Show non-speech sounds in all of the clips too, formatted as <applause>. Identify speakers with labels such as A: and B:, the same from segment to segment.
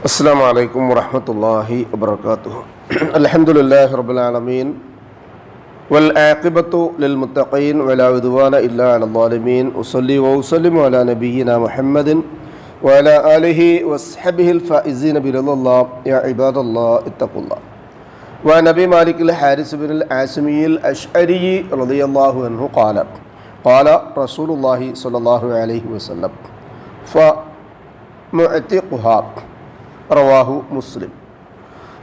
A: السلام عليكم ورحمة الله وبركاته. <clears throat> الحمد لله رب العالمين والعاقبة للمتقين ولا عدوان إلا على الظالمين. أصلي وأسلم على نبينا محمد وعلى آله وصحبه الفائزين برضا الله. يا عباد الله اتقوا الله. وعن أبي مالك الحارث بن العاصمي الأشعري رضي الله عنه قال قال رسول الله صلى الله عليه وسلم فمعتقها റവാഹു മുസ്ലിം.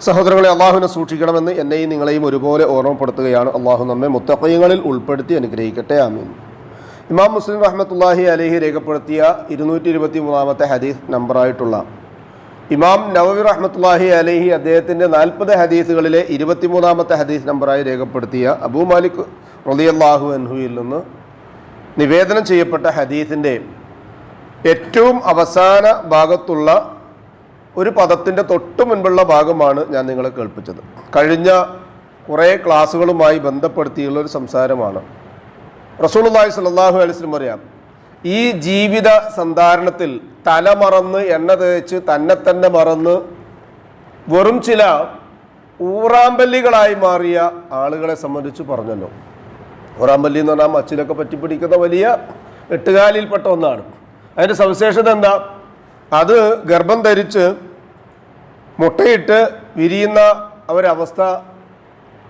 A: സഹോദരങ്ങളെ അള്ളാഹുവിനെ സൂക്ഷിക്കണമെന്ന് എന്നെയും നിങ്ങളെയും ഒരുപോലെ ഓർമ്മപ്പെടുത്തുകയാണ് അള്ളാഹു നമ്മെ മുത്തക്കയങ്ങളിൽ ഉൾപ്പെടുത്തി അനുഗ്രഹിക്കട്ടെ ആമീൻ. ഇമാം മുസ്ലിം റഹ്മത്തുല്ലാഹി അലഹി രേഖപ്പെടുത്തിയ ഇരുന്നൂറ്റി ഇരുപത്തി മൂന്നാമത്തെ ഹദീസ് നമ്പറായിട്ടുള്ള ഇമാം നവവി റഹ്മത്തുല്ലാഹി അലഹി അദ്ദേഹത്തിന്റെ നാൽപ്പത് ഹദീസുകളിലെ ഇരുപത്തിമൂന്നാമത്തെ ഹദീസ് നമ്പറായി രേഖപ്പെടുത്തിയ അബൂ മാലിക് റളിയല്ലാഹു അൻഹുയിൽ നിന്ന് നിവേദനം ചെയ്യപ്പെട്ട ഹദീസിന്റെ ഏറ്റവും അവസാന ഭാഗത്തുള്ള ഒരു പദത്തിന്റെ തൊട്ട് മുൻപുള്ള ഭാഗമാണ് ഞാൻ നിങ്ങളെ കേൾപ്പിച്ചത്. കഴിഞ്ഞ കുറേ ക്ലാസ്സുകളുമായി ബന്ധപ്പെടുത്തിയുള്ള ഒരു സംസാരമാണ്. റസൂലുള്ളാഹി സ്വല്ലല്ലാഹു അലൈഹി വസല്ലം പറയാം ഈ ജീവിത സന്ധാരണത്തിൽ തല മറന്ന് എണ്ണ തേച്ച് തന്നെ തന്നെ മറന്ന് വെറും ചില ഊറാമ്പല്ലികളായി മാറിയ ആളുകളെ സംബന്ധിച്ച് പറഞ്ഞല്ലോ. ഊറാമ്പല്ലി എന്ന് പറഞ്ഞാൽ മച്ചിലൊക്കെ പറ്റിപ്പിടിക്കുന്ന വലിയ എട്ടുകാലിൽപ്പെട്ട ഒന്നാണ്. അതിന്റെ സവിശേഷത എന്താ? അത് ഗർഭം ധരിച്ച് മുട്ടയിട്ട് വിരിയുന്ന ഒരവസ്ഥ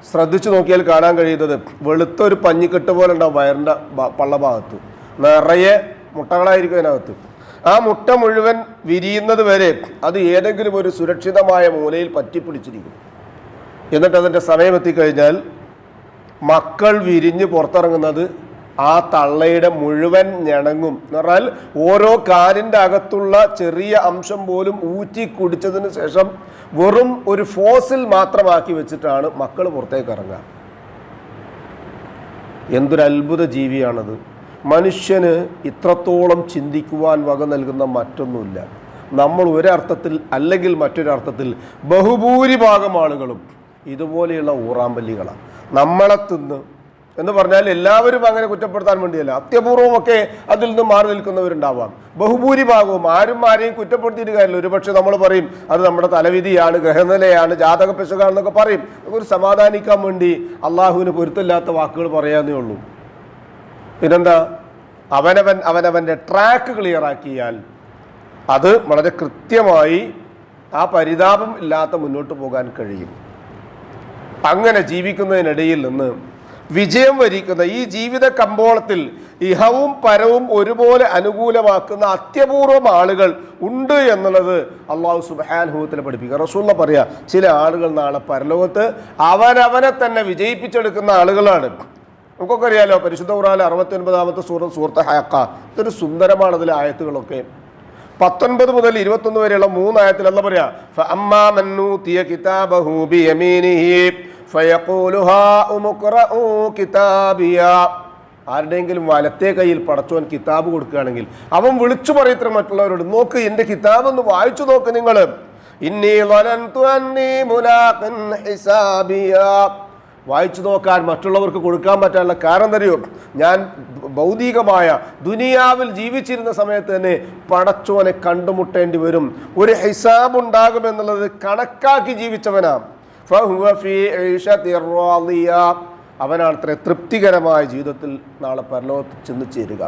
A: ശ്രദ്ധിച്ചു നോക്കിയാൽ കാണാൻ കഴിയുന്നത് വെളുത്ത ഒരു പഞ്ഞിക്കെട്ട് പോലെ ഉണ്ടാവും വയറിന്റെ പള്ള ഭാഗത്ത് നിറയെ മുട്ടകളായിരിക്കും അതിനകത്ത്. ആ മുട്ട മുഴുവൻ വിരിയുന്നത് വരെ അത് ഏതെങ്കിലും ഒരു സുരക്ഷിതമായ മൂലയിൽ പറ്റിപ്പിടിച്ചിരിക്കും. എന്നിട്ട് അതിന്റെ സമയം എത്തിക്കഴിഞ്ഞാൽ മക്കൾ വിരിഞ്ഞ് പുറത്തിറങ്ങുന്നത് ആ തള്ളയുടെ മുഴുവൻ ഞണങ്ങും എന്ന് പറഞ്ഞാൽ ഓരോ കാലിന്റെ അകത്തുള്ള ചെറിയ അംശം പോലും ഊറ്റി കുടിച്ചതിന് ശേഷം വെറും ഒരു ഫോസിൽ മാത്രമാക്കി വെച്ചിട്ടാണ് മക്കൾ പുറത്തേക്ക് ഇറങ്ങുക. എന്തൊരു അത്ഭുത ജീവിയാണത്. മനുഷ്യന് ഇത്രത്തോളം ചിന്തിക്കുവാൻ വക നൽകുന്ന മറ്റൊന്നുമില്ല. നമ്മൾ ഒരർത്ഥത്തിൽ അല്ലെങ്കിൽ മറ്റൊരർത്ഥത്തിൽ ബഹുഭൂരിഭാഗം ആളുകളും ഇതുപോലെയുള്ള ഊറാമ്പല്ലികളാണ്. നമ്മളെ തിന്ന് എന്ന് പറഞ്ഞാൽ എല്ലാവരും അങ്ങനെ കുറ്റപ്പെടുത്താൻ വേണ്ടിയല്ല. അത്യപൂർവമൊക്കെ അതിൽ നിന്ന് മാറി നിൽക്കുന്നവരുണ്ടാവാം. ബഹുഭൂരിഭാഗവും ആരും ആരെയും കുറ്റപ്പെടുത്തിയിട്ട് കാര്യമില്ല. ഒരുപക്ഷെ നമ്മൾ പറയും അത് നമ്മുടെ തലവിധിയാണ് ഗ്രഹനിലയാണ് ജാതക പിശകാണെന്നൊക്കെ പറയും. ഒരു സമാധാനിക്കാൻ വേണ്ടി അള്ളാഹുവിന് പൊരുത്തമില്ലാത്ത വാക്കുകൾ പറയാന്നേ ഉള്ളൂ. പിന്നെന്താ? അവനവൻ അവനവന്റെ ട്രാക്ക് ക്ലിയറാക്കിയാൽ അത് വളരെ കൃത്യമായി ആ പരിതാപം ഇല്ലാത്ത മുന്നോട്ട് പോകാൻ കഴിയും. അങ്ങനെ ജീവിക്കുന്നതിനിടയിൽ നിന്ന് വിജയം വരിക്കുന്ന ഈ ജീവിത കമ്പോളത്തിൽ ഇഹവും പരവും ഒരുപോലെ അനുകൂലമാക്കുന്ന അത്യപൂർവം ആളുകൾ ഉണ്ട് എന്നുള്ളത് അള്ളാഹു സുബാൻഹൂത്തിൽ പഠിപ്പിക്കുക. റസൂള്ള പറയാ ചില ആളുകൾ നാളെ പരലോകത്ത് അവനവനെ തന്നെ വിജയിപ്പിച്ചെടുക്കുന്ന ആളുകളാണ്. നമുക്കൊക്കെ അറിയാലോ പരിശുദ്ധ ഖുറാൻ അറുപത്തി ഒൻപതാമത്തെ സൂറത്ത് സൂറത്ത് ഹയക്ക ഇതൊരു സുന്ദരമാണ് അതിലെ ആയത്തുകളൊക്കെ. പത്തൊൻപത് മുതൽ ഇരുപത്തൊന്ന് വരെയുള്ള മൂന്നായത്തിൽ എന്താ പറയാ ആരുടെയെങ്കിലും വലത്തെ കയ്യിൽ പടച്ചോൻ കിതാബ് കൊടുക്കുകയാണെങ്കിൽ അവൻ വിളിച്ചു പറയത്ര മറ്റുള്ളവരോട് നോക്ക് എന്റെ കിതാബ് ഒന്ന് വായിച്ചു നോക്ക് നിങ്ങൾ വായിച്ചു നോക്കാൻ മറ്റുള്ളവർക്ക് കൊടുക്കാൻ പറ്റാനുള്ള കാരണം തരുമോ ഞാൻ ഭൗതികമായ ദുനിയാവിൽ ജീവിച്ചിരുന്ന സമയത്ത് തന്നെ പടച്ചോനെ കണ്ടുമുട്ടേണ്ടി വരും. ഒരു ഹിസാബ് ഉണ്ടാകുമെന്നുള്ളത് കണക്കാക്കി ജീവിച്ചവനാണ്. അവനാണ് അത്ര തൃപ്തികരമായ ജീവിതത്തിൽ നാളെ പരലോകത്ത് ചെന്ന് ചേരുക.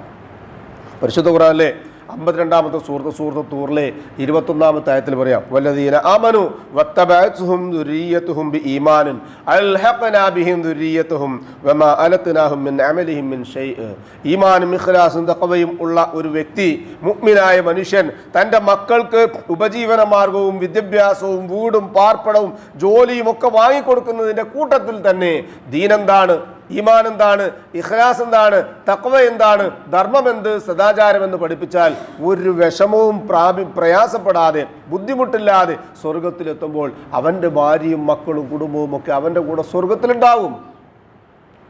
A: പരിശുദ്ധ ഖുറാനിലെ അമ്പത്തിരണ്ടാമത്തെ സൂറത്ത് സൂറത്ത് തൂറിലെ ഇരുപത്തൊന്നാമത്തെ ആയത്തിൽ പറയാം. വല്ലതീന ആമനു വത്തബഅത്ഹും ദുരിയത്തുഹും ബിഈമാനിൻ അൽഹഖനാ ബിഹിം ദുരിയത്തുഹും വമാ അലത്നാഹും മിൻ അമലിഹിം മിൻ ഷൈഅ ഈമാനും ഇഖ്ലാസും തഖവയും ഉള്ള ഒരു വ്യക്തി മുഅ്മിനായ മനുഷ്യൻ തന്റെ മക്കൾക്ക് ഉപജീവന മാർഗവും വിദ്യാഭ്യാസവും വീടും പാർപ്പിടവും ജോലിയും ഒക്കെ വാങ്ങിക്കൊടുക്കുന്നതിന്റെ കൂട്ടത്തിൽ തന്നെ ദീനെന്താണ്? ഈമാൻ എന്താണ്? ഇഖ്ലാസ് എന്താണ്? തക്വ എന്താണ്? ധർമ്മം എന്ത്? സദാചാരം എന്ന് പഠിപ്പിച്ചാൽ ഒരു വിഷമവും പ്രാപി പ്രയാസപ്പെടാതെ ബുദ്ധിമുട്ടില്ലാതെ സ്വർഗത്തിലെത്തുമ്പോൾ അവന്റെ ഭാര്യയും മക്കളും കുടുംബവും ഒക്കെ അവന്റെ കൂടെ സ്വർഗത്തിലുണ്ടാവും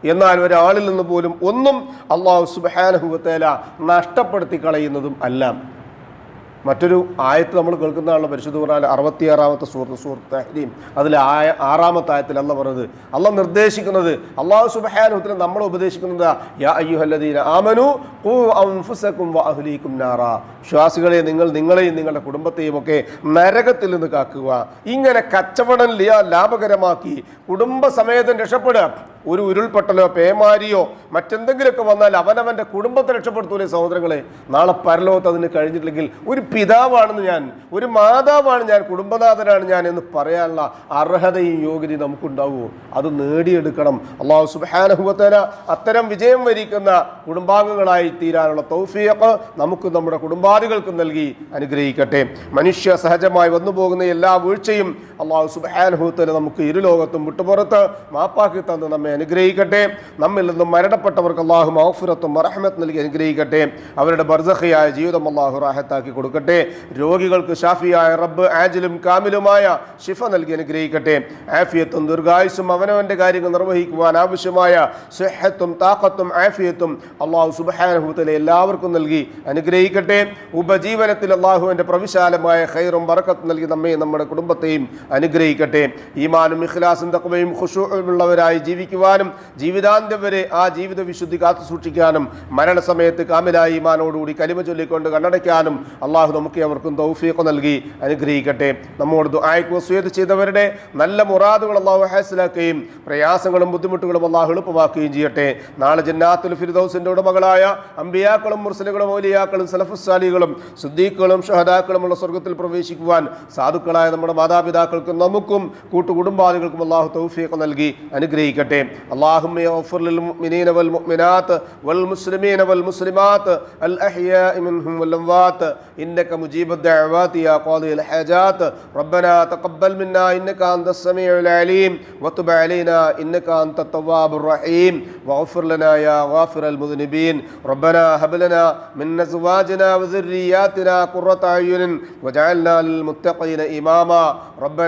A: എന്നാൽ ഒരാളിൽ നിന്ന് പോലും ഒന്നും അള്ളാഹു സുബാനഹുവത്തേല നഷ്ടപ്പെടുത്തി കളയുന്നതും അല്ല. മറ്റൊരു ആയത്ത് നമ്മൾ കേൾക്കുന്നതാണല്ലോ പരിശുദ്ധ ഖുർആൻ അറുപത്തിയാറാമത്തെ സുഹൃത്ത് സുഹൃത്ത് തഹരീം അതിൽ ആയ ആറാമത്തെ ആയത്തിൽ അല്ല പറഞ്ഞത് അല്ല നിർദ്ദേശിക്കുന്നത് അള്ളാഹു സുബഹാനുഹത്തിന് നമ്മൾ ഉപദേശിക്കുന്നത് യാ അയ്യുഹല്ലദീന ആമനു നാറ. വിശ്വാസികളെ നിങ്ങൾ നിങ്ങളെയും നിങ്ങളുടെ കുടുംബത്തെയും ഒക്കെ നരകത്തിൽ നിന്ന് കാക്കുക. ഇങ്ങനെ കച്ചവടം ലാഭകരമാക്കി കുടുംബസമേതം രക്ഷപ്പെടുക. ഒരു ഉരുൾപൊട്ടലോ പേമാരിയോ മറ്റെന്തെങ്കിലുമൊക്കെ വന്നാൽ അവനവന്റെ കുടുംബത്തെ രക്ഷപ്പെടുത്തൂലേ സഹോദരങ്ങളെ. നാളെ പരലോകത്ത് അതിന് കഴിഞ്ഞിട്ടില്ലെങ്കിൽ ഒരു പിതാവാണെന്ന് ഞാൻ ഒരു മാതാവാണ് ഞാൻ കുടുംബനാഥനാണ് ഞാൻ എന്ന് പറയാനുള്ള അർഹതയും യോഗ്യതയും നമുക്കുണ്ടാവുമോ? അത് നേടിയെടുക്കണം. അള്ളാഹു സുബാനുഭവത്തേന അത്തരം വിജയം വരിക്കുന്ന കുടുംബാംഗങ്ങളായി തീരാനുള്ള തൗഫിയൊക്കെ നമുക്ക് നമ്മുടെ കുടുംബാദികൾക്ക് നൽകി അനുഗ്രഹിക്കട്ടെ. മനുഷ്യ സഹജമായി വന്നു പോകുന്ന എല്ലാ വീഴ്ചയും അള്ളാഹു സുബാനുഭവത്തേന നമുക്ക് ഇരുലോകത്തും വിട്ടുപുറത്ത് മാപ്പാക്കി തന്ന് നമ്മെ അനുഗ്രഹിക്കട്ടെ. നമ്മിൽ നിന്നും മരണപ്പെട്ടവർക്ക് അള്ളാഹു മൗഫുരത്തും മറഹമത്ത് നൽകി അനുഗ്രഹിക്കട്ടെ. അവരുടെ ബർസഖിയായ ജീവിതം അള്ളാഹു റാഹത്താക്കി കൊടുക്കട്ടെ. രോഗികൾക്ക് ഷാഫിയായ റബ്ബ് ആജിലും കാമിലുമായ ഷിഫ നൽകി അനുഗ്രഹിക്കട്ടെ. ആഫിയത്തും ദീർഘായുസും അവനവന്റെ കാര്യങ്ങൾ നിർവഹിക്കുവാൻ ആവശ്യമായ സെഹത്തും താക്കത്തും ആഫിയത്തും അള്ളാഹു സുബാനഹൂത്തലെ എല്ലാവർക്കും നൽകി അനുഗ്രഹിക്കട്ടെ. ഉപജീവനത്തിൽ അള്ളാഹുവിന്റെ പ്രവിശാലമായ ഖൈറും വറക്കത്ത് നൽകി നമ്മെ നമ്മുടെ കുടുംബത്തെയും അനുഗ്രഹിക്കട്ടെ. ഈമാനും ഇഖ്ലാസും തക്വയും ഖുഷുള്ളവരായി ജീവിക്കുവാനും ജീവിതാന്ത്യം വരെ ആ ജീവിത വിശുദ്ധി കാത്തു സൂക്ഷിക്കാനും മരണസമയത്ത് കാമിലായ ഈമാനോടുകൂടി കലിമ ചൊല്ലിക്കൊണ്ട് കണ്ണടയ്ക്കാനും അള്ളാഹു നമുക്ക് അവർക്കും തൗഫീഖ് നൽകി അനുഗ്രഹിക്കട്ടെ. നമ്മോട് ദുആയ്ക്ക് വസ്വിയത്ത് ചെയ്തവരുടെ നല്ല മുറാദുകൾ അള്ളാഹു ഹാസിലാക്കുകയും പ്രയാസങ്ങളും ബുദ്ധിമുട്ടുകളും അള്ളാഹു എളുപ്പമാക്കുകയും ചെയ്യട്ടെ. നാളെ ജന്നാത്തുൽ ഫിർദൌസിന്റെ ഉടമകളായ അമ്പിയാക്കളും മുർസലുകളും ഔലിയാക്കളും സലഫുസാലികളും സുദ്ദീഖുകളും ഷഹദാക്കളുമുള്ള സ്വർഗത്തിൽ പ്രവേശിക്കുവാൻ സാധുക്കളായ നമ്മുടെ മാതാപിതാക്കൾക്കും നമുക്കും കൂട്ടുകുടുംബാദികൾക്കും അള്ളാഹു തൗഫീഖ് നൽകി അനുഗ്രഹിക്കട്ടെ اللهم اغفر للمؤمنين والمؤمنات والمسلمين والمسلمات الأحياء منهم والأموات إنك مجيب الدعوات يا قاضي الحاجات ربنا تقبل منا إنك أنت السميع العليم وتب علينا إنك أنت التواب الرحيم واغفر لنا يا غافر المذنبين ربنا هب لنا من أزواجنا وذرياتنا قرة أعين واجعلنا للمتقين إماما ربنا